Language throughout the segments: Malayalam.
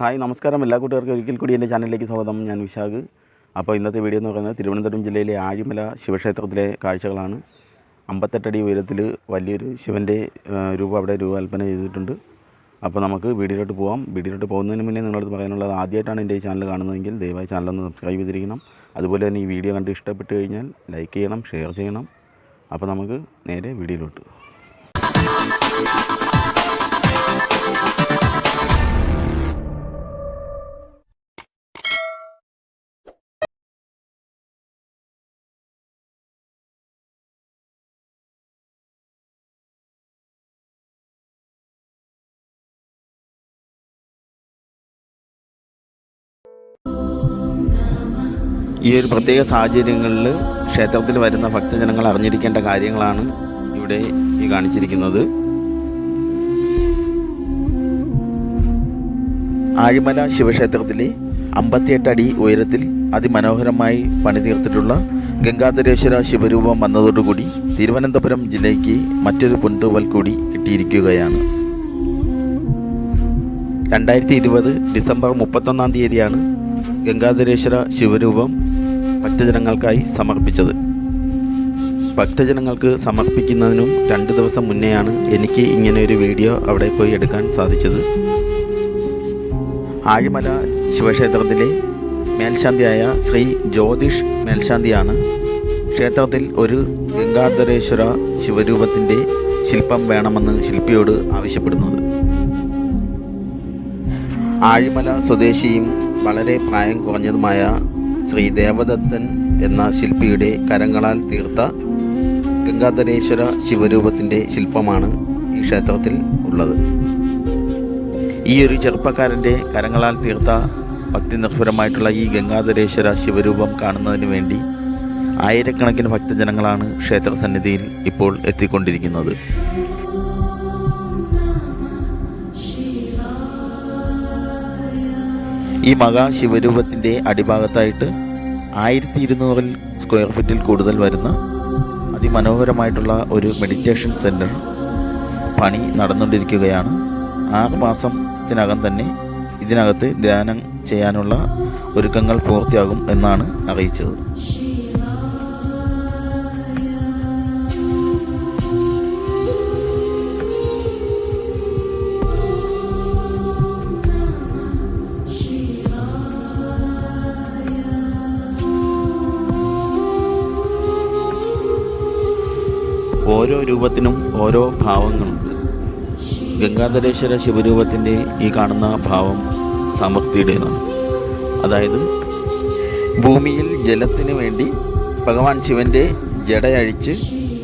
ഹായ് നമസ്കാരം. എല്ലാ കൂട്ടുകാർക്കും ഒരിക്കൽ കൂടി എന്റെ ചാനലിലേക്ക് സ്വാഗതം. ഞാൻ വിശാഖ്. അപ്പോൾ ഇന്നത്തെ വീഡിയോ എന്ന് പറയുന്നത് തിരുവനന്തപുരം ജില്ലയിലെ ആഴിമല ശിവക്ഷേത്രത്തിലെ കാഴ്ചകളാണ്. അമ്പത്തെട്ടടി ഉയരത്തിൽ വലിയൊരു ശിവന്റെ രൂപം അവിടെ രൂപകൽപ്പന ചെയ്തിട്ടുണ്ട്. അപ്പോൾ നമുക്ക് വീഡിയോയിലോട്ട് പോകാം വീഡിയോയിലോട്ട് പോകുന്നതിന് മുന്നേ നിങ്ങളോട് പറയാനുള്ളത് ആദ്യമായിട്ടാണ് എന്റെ ഈ ചാനൽ കാണുന്നതെങ്കിൽ ദയവായി ചാനൽ ഒന്ന് സബ്സ്ക്രൈബ് ചെയ്തിരിക്കണം. അതുപോലെ തന്നെ ഈ വീഡിയോ കണ്ട് ഇഷ്ടപ്പെട്ട് കഴിഞ്ഞാൽ ലൈക്ക് ചെയ്യണം ഷെയർ ചെയ്യണം. അപ്പോൾ നമുക്ക് നേരെ വീഡിയോയിലോട്ട് ഈ ഒരു പ്രത്യേക സാഹചര്യങ്ങളിൽ ക്ഷേത്രത്തിൽ വരുന്ന ഭക്തജനങ്ങൾ അറിഞ്ഞിരിക്കേണ്ട കാര്യങ്ങളാണ് ഇവിടെ ഈ കാണിച്ചിരിക്കുന്നത്. ആഴിമല ശിവക്ഷേത്രത്തിലെ അമ്പത്തിയെട്ട് അടി ഉയരത്തിൽ അതിമനോഹരമായി പണിതീർത്തിട്ടുള്ള ഗംഗാധരേശ്വര ശിവരൂപം വന്നതോടുകൂടി തിരുവനന്തപുരം ജില്ലയ്ക്ക് മറ്റൊരു പൊൻതൂവൽ കൂടി കിട്ടിയിരിക്കുകയാണ്. രണ്ടായിരത്തി ഇരുപത് ഡിസംബർ മുപ്പത്തൊന്നാം തീയതിയാണ് ഗംഗാധരേശ്വര ശിവരൂപം ഭക്തജനങ്ങൾക്കായി സമർപ്പിച്ചത്. ഭക്തജനങ്ങൾക്ക് സമർപ്പിക്കുന്നതിനും രണ്ട് ദിവസം മുന്നെയാണ് എനിക്ക് ഇങ്ങനെ ഒരു വീഡിയോ അവിടെ പോയി എടുക്കാൻ സാധിച്ചത്. ആഴിമല ശിവക്ഷേത്രത്തിലെ മേൽശാന്തിയായ ശ്രീ ജ്യോതിഷ് മേൽശാന്തിയാണ്. ക്ഷേത്രത്തിൽ ഒരു ഗംഗാധരേശ്വര ശിവരൂപത്തിന്റെ ശില്പം വേണമെന്ന് ശില്പിയോട് ആവശ്യപ്പെടുന്നത്. ആഴിമല സ്വദേശിയും വളരെ പ്രായം കുറഞ്ഞതുമായ ശ്രീ ദേവദത്തൻ എന്ന ശില്പിയുടെ കരങ്ങളാൽ തീർത്ത ഗംഗാധരേശ്വര ശിവരൂപത്തിന്റെ ശില്പമാണ് ഈ ക്ഷേത്രത്തിൽ ഉള്ളത്. ഈ ഒരു ചെറുപ്പക്കാരന്റെ കരങ്ങളാൽ തീർത്ത ഭക്തി നിർഭരമായിട്ടുള്ള ഈ ഗംഗാധരേശ്വര ശിവരൂപം കാണുന്നതിന് വേണ്ടി ആയിരക്കണക്കിന് ഭക്തജനങ്ങളാണ് ക്ഷേത്ര സന്നിധിയിൽ ഇപ്പോൾ എത്തിക്കൊണ്ടിരിക്കുന്നത്. ഈ മഹാശിവരൂപത്തിന്റെ അടിഭാഗത്തായിട്ട് ആയിരത്തി ഇരുന്നൂറിൽ സ്ക്വയർ ഫീറ്റിൽ കൂടുതൽ വരുന്ന അതിമനോഹരമായിട്ടുള്ള ഒരു മെഡിറ്റേഷൻ സെന്റർ പണി നടന്നുകൊണ്ടിരിക്കുകയാണ്. ആറ് മാസത്തിനകം തന്നെ ഇതിനകത്ത് ധ്യാനം ചെയ്യാനുള്ള ഒരുക്കങ്ങൾ പൂർത്തിയാകും എന്നാണ് അറിയിച്ചത്. ഓരോ രൂപത്തിനും ഓരോ ഭാവങ്ങളുണ്ട്. ഗംഗാധരേശ്വര ശിവരൂപത്തിന്റെ ഈ കാണുന്ന ഭാവം സമൃദ്ധിയുടേതാണ്. അതായത് ഭൂമിയിൽ ജലത്തിന് വേണ്ടി ഭഗവാൻ ശിവന്റെ ജടയഴിച്ച്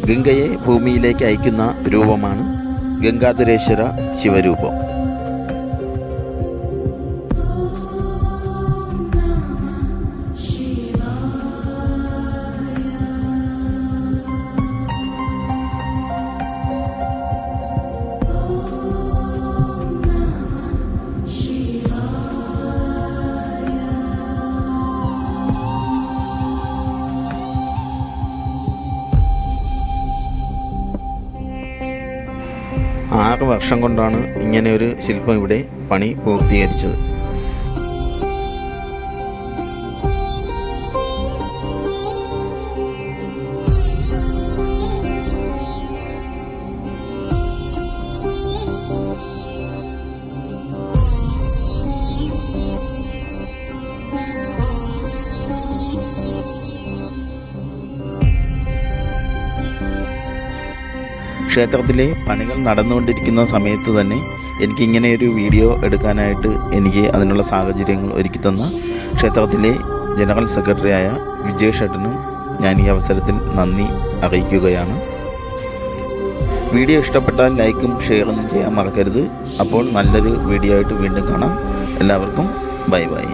ഗംഗയെ ഭൂമിയിലേക്ക് അയക്കുന്ന രൂപമാണ് ഗംഗാധരേശ്വര ശിവരൂപം. ആറ് വർഷം കൊണ്ടാണ് ഇങ്ങനെ ഒരു ശില്പം ഇവിടെ പണി പൂർത്തീകരിച്ചത്. ക്ഷേത്രത്തിലെ പണികൾ നടന്നുകൊണ്ടിരിക്കുന്ന സമയത്ത് തന്നെ എനിക്ക് ഒരു വീഡിയോ എടുക്കാനായിട്ട് എനിക്ക് അതിനുള്ള സാഹചര്യങ്ങൾ ഒരുക്കി തന്ന ക്ഷേത്രത്തിലെ ജനറൽ സെക്രട്ടറിയായ വിജയ് ഷട്ടനും ഞാൻ ഈ അവസരത്തിൽ നന്ദി അറിയിക്കുകയാണ്. വീഡിയോ ഇഷ്ടപ്പെട്ടാൽ ലൈക്കും ഷെയറും ചെയ്യാൻ മറക്കരുത്. അപ്പോൾ നല്ലൊരു വീഡിയോ ആയിട്ട് വീണ്ടും കാണാം. എല്ലാവർക്കും ബൈ ബൈ.